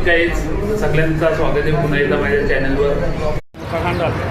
Good morning काहीच सगळ्यांचं स्वागत आहे पुन्हा एकदा माझ्या चॅनलवर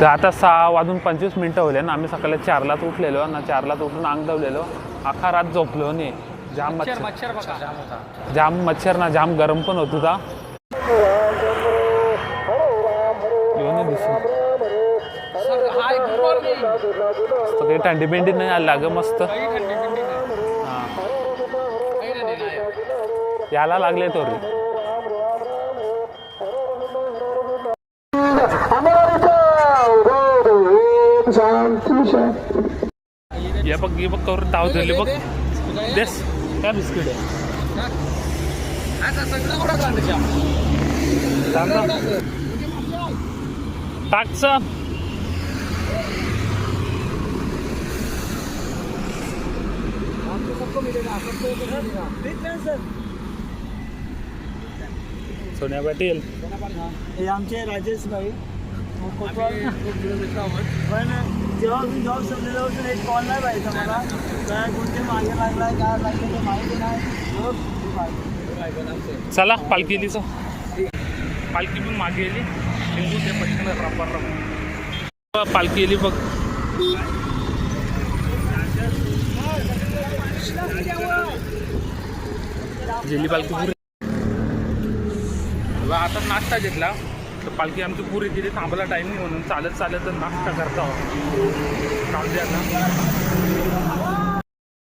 तर आता सहा वाजून पंचवीस मिनटं होले ना आम्ही सकाळी चारलाच उठलेलो ना चारलाच उठून अंग दवलेलो अख्खा रात झोपलो नाही जाम मच्छर जाम मच्छर ना जाम गरम पण होत होता. काही थंडी बिंडी नाही आली लाग मस्त. हा. याला लागले तोरी. ये बघ ये बघ करून ताव धरली बघ. देस काय बिस्किट आहे? टाकचं. सोन्या पाटील. हे आमचे राजेश भाई. पण जेव्हा मी जॉब सोडलेला होतो एक कॉल नाही पाहिजे मला. काय कोणते मागे लागलाय काय लागलं ते माहिती नाही. चला पालखी पाहिजे. पालखी पण मागे गेली लिंबू ते पटकन रप्पा रप्पा पालखी गेली बघ. गेली पालखी पुरे आता नाश्ता घेतला. तर पालखी आमची पुरी गेली थांबला टाईम नाही म्हणून चालत चालत नाश्ता करता हो. थांबल्या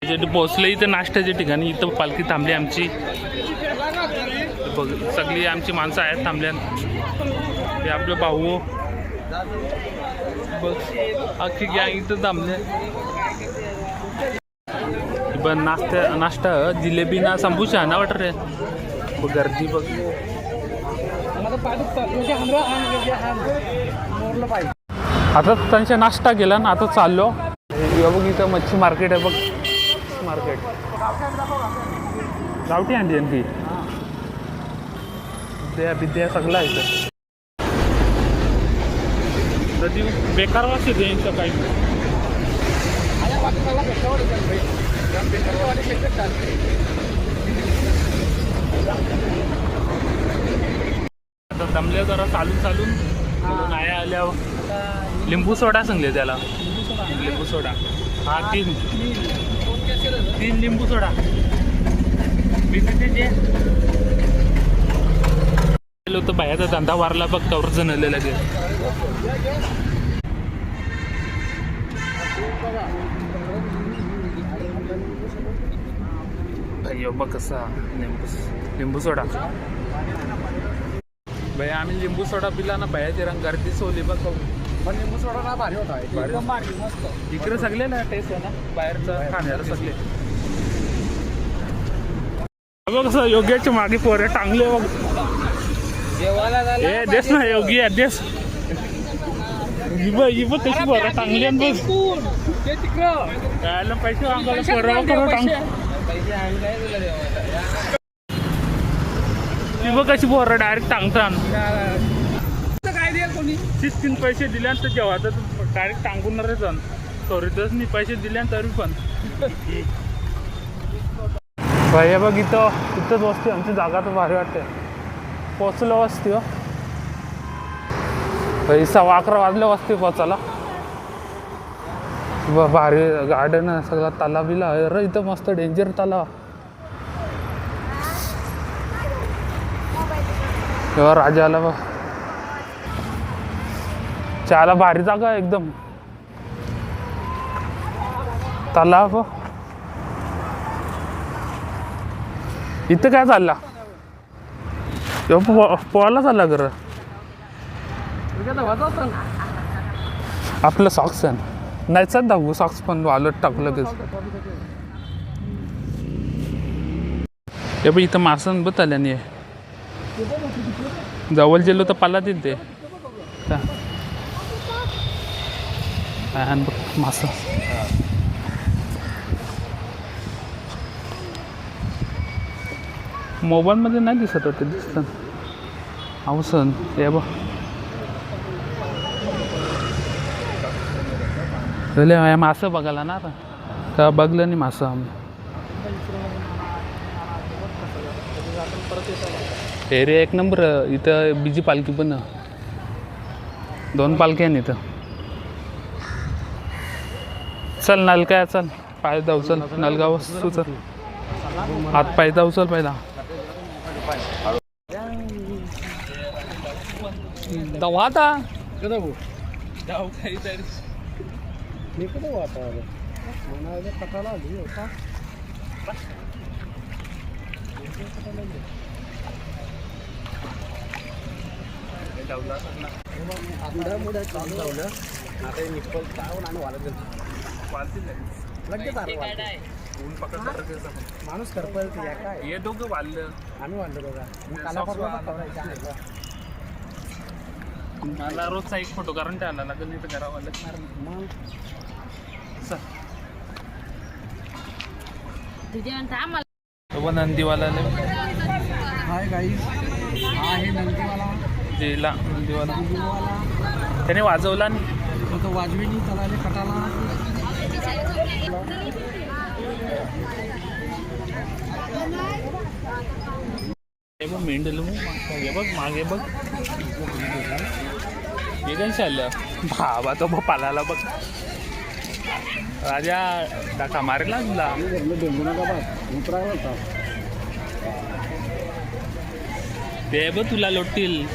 जे पोहोचले इथं नाश्त्याच्या ठिकाणी इथं पालखी थांबली आमची. बघ सगळी आमची माणसं आहेत थांबल्या हे आपले भाऊ. बघ अख्खी गॅंग इथं थांबले. पण नाश्ता नाश्ता जिलेबी ना संभूषा ना वाटत रे? गर्दी बघ. आता त्यांचा नाश्ता केला ना आता चाललो. बघ इथं मच्छी मार्केट आहे बघ. मार्केट गावठी आणली आणखी. विद्या विद्या सगळं आहे इथं. नदी बेकार वास ते यांचं काही. आता दमले जरा चालून चालून. आया आल्यावर. लिंबू सोडा सांगले त्याला. लिंबू सोडा. हा तीन. तीन. लिंबू सोडा. मी गेलो तर बाहेरचा धंदा वारला बघ तवर जणले लगे. बघ कसा लिंबू लिंबू सोडा. भैया आम्ही लिंबू सोडा पिला ना बाहेरची रंग गर्दी सोली बघ पण लिंबू सोडा ना भारी होता. एकदम भारी मस्त. इकडे सगळे ना टेस्ट आहे ना? बाहेरचं खाण्याला सगळे. बघ कसं योग्याच्या मागे पोरे टांगले बघ. ए देस ना योगी आहे देस. इब इब कशी पोरं टांगली आणि बघ. ते कायला पैसे अंगाला पोरं करू टांग. पैसे दिलं जेवायला इब कशी पोरं डायरेक्ट टांगतान काय द्या कोणी? तीस तीन पैसे दिल्यानंतर जेव्हा तर डायरेक्ट टांगून जाण सॉरीतच नाही पैसे दिल्या तरी पण. भाई बघ इथं इथंच वस्ती आमची जागा तर भारी वाटते. पोचलो वस्ती हो. भाई सव्वा अकरा वाजल्या वस्ती पोचायला भारी गार्डन सगळा तलाव बिला अरे इथं मस्त डेंजर तलाव. तेव्हा राजा आला बघ. चहाला भारी जागा एकदम. तलाव इथं काय चालला? तेव्हा पोहायला चालला घर आपलं सॉक्स आहे नाहीच दाखवू सॉक्स पण वालत टाकू लगेच. हे पण इथं मासन बत आल्याने जवळ गेलो तर पाला देईल ते. का? काय आण बघ मासा. मोबाईलमध्ये नाही दिसत होते दिसतं. अवसन हे बघ. पहिले मासं बघायला ना आता. का बघलं नाही मासं आम्ही? एरिया एक नंबर इथं बीजी पालखी पण. दोन पालख्या आहेत इथं. चल नलका चल. पाय जाऊ चल. नलगाव वस्तू चल हात पाय जाऊ चल पहिला. दवा आता. कटाला चालू आता हे निप्पल चावून आणि लगेच वाढतं. माणूस करपल या काय? हे दोघं वाढलं आम्ही वाढलो बघा. काला. मला रोजचा एक फोटो काढून ठेवायला लागेल नाही तर करावं लागणार मग? तो पण नंदीवाला हाय गाईज. हा आहे नंदीवाला दिला त्याने वाजवला आणि तो वाजविनी चलाले कटाला. हे बघ मेंढल. हे बघ मागे बघ. हे काय चाललं? बाबा तो बघ पालाला बघ. राजा टाका मारेला तुला? ते बघ तुला लोटतील.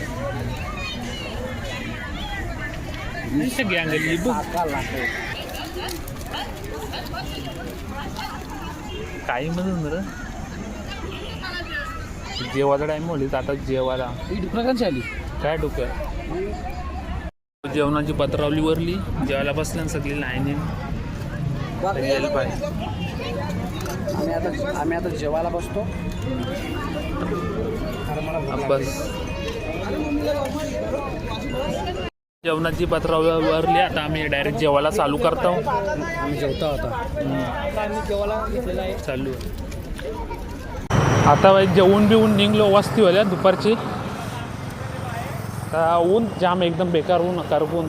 बघ काका लागतो काही मधून रे जेवायचा टाइम होली आता जेवायला. ही डुकराकांची आली? काय डोकं जेवणाची पत्रावली वरली जेवायला बसल्या सगळी लाईन यायला पाहिजे आम्ही आता आम्ही आता जेवायला बसतो. बस. जेवणाची पत्रावली वरली. आता आम्ही डायरेक्ट जेवायला चालू करतो. आम्ही जेवतो आता. जेवायला चालू. आता जेवून बिवून निघलो वस्ती होत्या दुपारची. ऊन जाम एकदम बेकार ऊन कारकून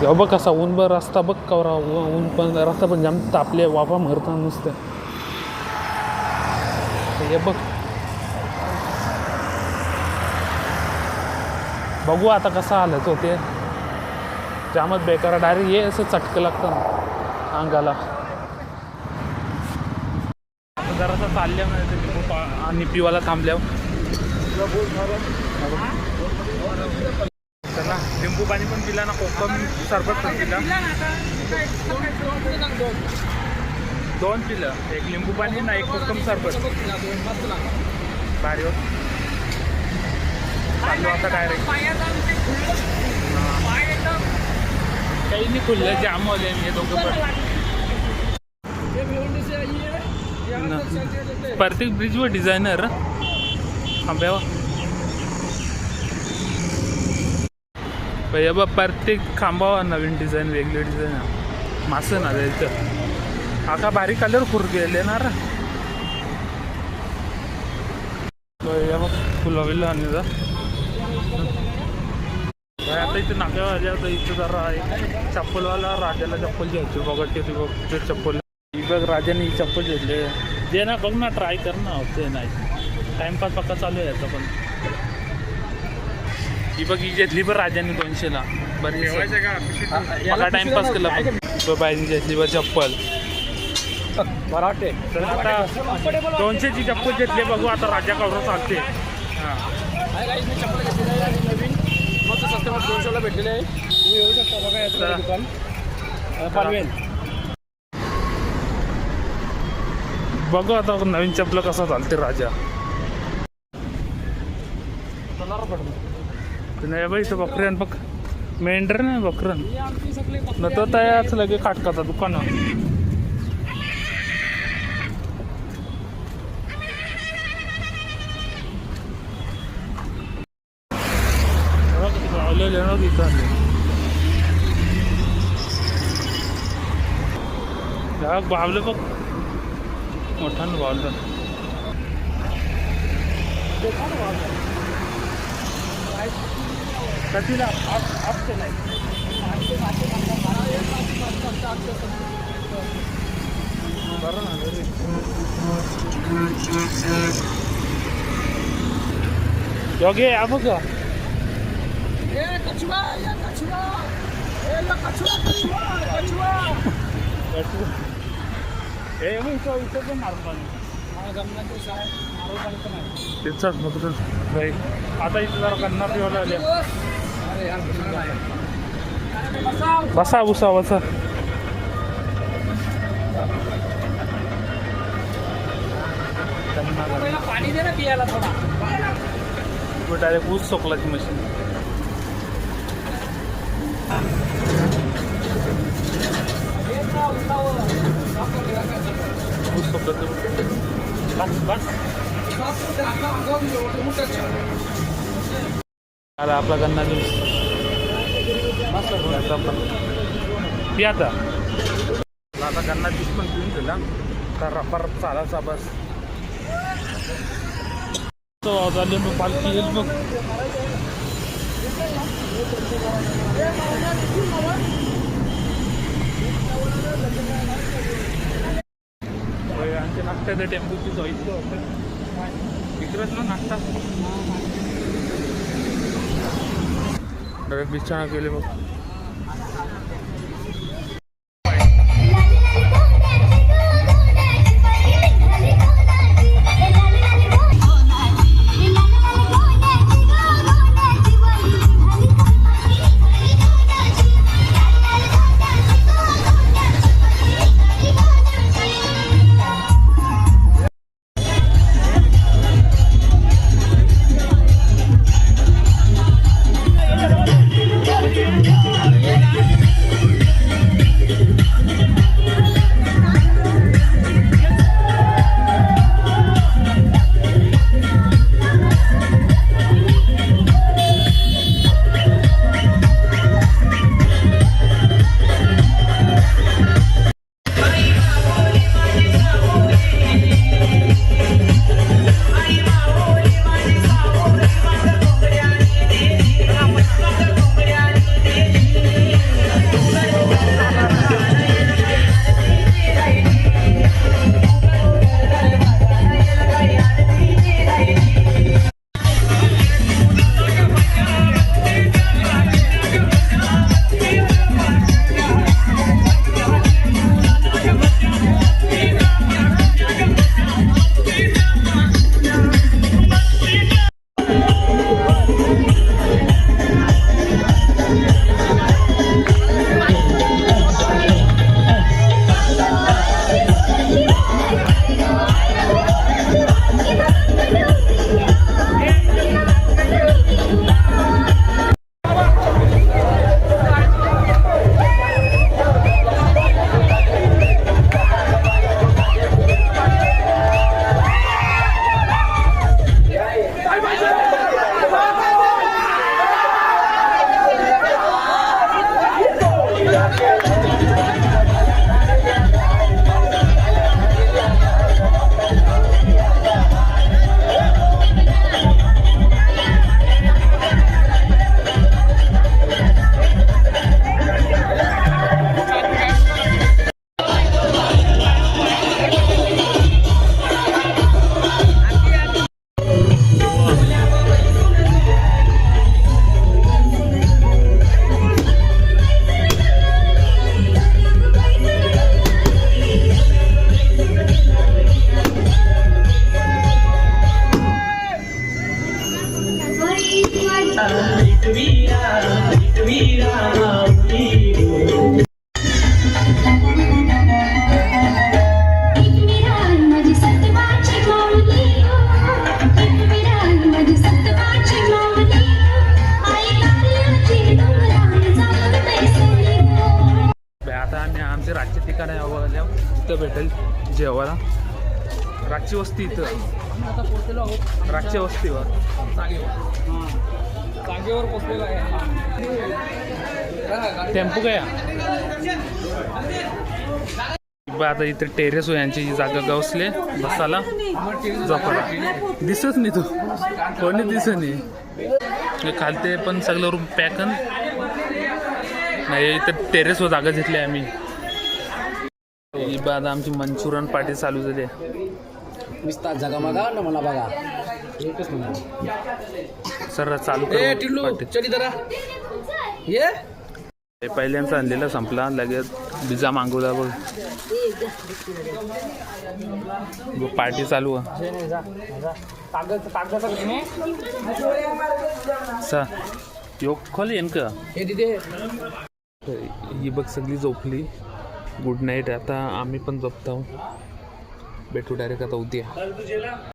तेव्हा बघ कसा ऊन बघ रस्ता बघ कवरा ऊन पण रस्ता पण जाम तापले वापा मरता नुसतं. हे बघ. बघू आता कसं आलं तो ते. जामच बेकार डायरेक्ट ये असं चटकं लागतं ना अंगाला. जरासं चालल्या आणि पिवाला थांबल्यावर. चला लिंबू पाणी पण पिला ना कोकम सरबत पण पिला. दोन पिलं एक लिंबू पाणी ना एक कोकम सरबत. भारी होत चाललो आता डायरेक्ट काही नाही खुललं जाम होले मी दोघं पण. ना. प्रत्येक ब्रिजवर डिझायनर. खांब्यावर हो. भैया बा प्रत्येक खांबावा हो, नवीन डिझाईन वेगळी डिझाईन. मासं ना त्याचं आका बारीक कलर खुर गेले ना रे. भैया बघ फुलं बिलं आणि जा. आता इथे नाक्यावर आले आता इथं जरा आहे. चप्पलवाला राजाला चप्पल घ्यायची बघा ते बघ ते चप्पल. ही बघ राजाने ही चप्पल घेतले. जे ना बघ ना ट्राय कर ना. ते नाही. टाइमपास पक्का चालू आहे याचा पण. ही बघ ही घेतली बरं राजाने दोनशेला. बरी मला टाइमपास केला बघ. बाईने घेतली बरं चप्पल. बरं वाटते तर आता दोनशेची चप्पल घेतली बघू आता राजा कवर चालते. हां. स्वस्तामध्ये दोनशेला भेटलेले आहे. तुम्ही येऊ शकता बघा याचं. दुकान. अं, पनवेल. बघू आता नवीन चप्पल कसा चालते राजा. नाही बाई इथं बकऱ्यान बघ. मेंढर नाही बकरन न तो तयाच लगे खाटकाचा दुकान लावलेले ना तिथं या बावलं बघ मोठ्यानं बावलं। कधीला ऑप्शन आहे बरं ना रे योगे या बघ ए कछुआ या कछुआ ए लो कछुआ कछुआ कछुआ। हे मग इथं इथं पण मारून पाणी हा जमला तो साहेब. मारू पण पण आहे तेच मग तुझं नाही आता इथं जरा कन्नड येऊन आले. अरे यार कछुआ आहे बसा बसा बसा. पाणी दे ना पियाला थोडा. डायरेक्ट ऊस सोकलाची मशीन. ऊस सोकलाचं बस बस आला आपला गन्ना ज्यूस आता पण पी आता आता गन्ना ज्यूस पण पिऊन दिला तर परत चालायचा बस तो झाले मग पालखी येईल मग होय, टेम्पूची नाश्त्याच्या टेम्पोची ना नाश्ता. बिछाणा बिछाना केले मग. आमच्या रातच्या ठिकाणी आल्या इथं भेटेल जेवायला. रातची वस्ती इथं. आता पोहोचलेलो रातच्या वस्तीवर. जागेवर आहे. टेम्पो काय बा आता इथे टेरेस यांची जागा गवसले बसाला झोपाला दिसत नाही तू. कोणी दिसत नाही. खालते पण सगळं रूम पॅकन नाही इथं टेरेसवर जागा घेतली आम्ही. ही आमची मंचुरन पार्टी चालू झाली. नुसता जगामगा न मला बघा. एकच नंबर सर चालू ए कर. टिल्लू. चल आ. ये. पहिल्यांचा आणलेला संपला लगेच पिझ्झा मागवला बघ. पार्टी चालू आहे. सा योग खोल येईन का? हे ही बघ सगळी झोपली. गुड नाईट आता आम्ही पण झोपतो. भेटू डायरेक्ट आता उद्या.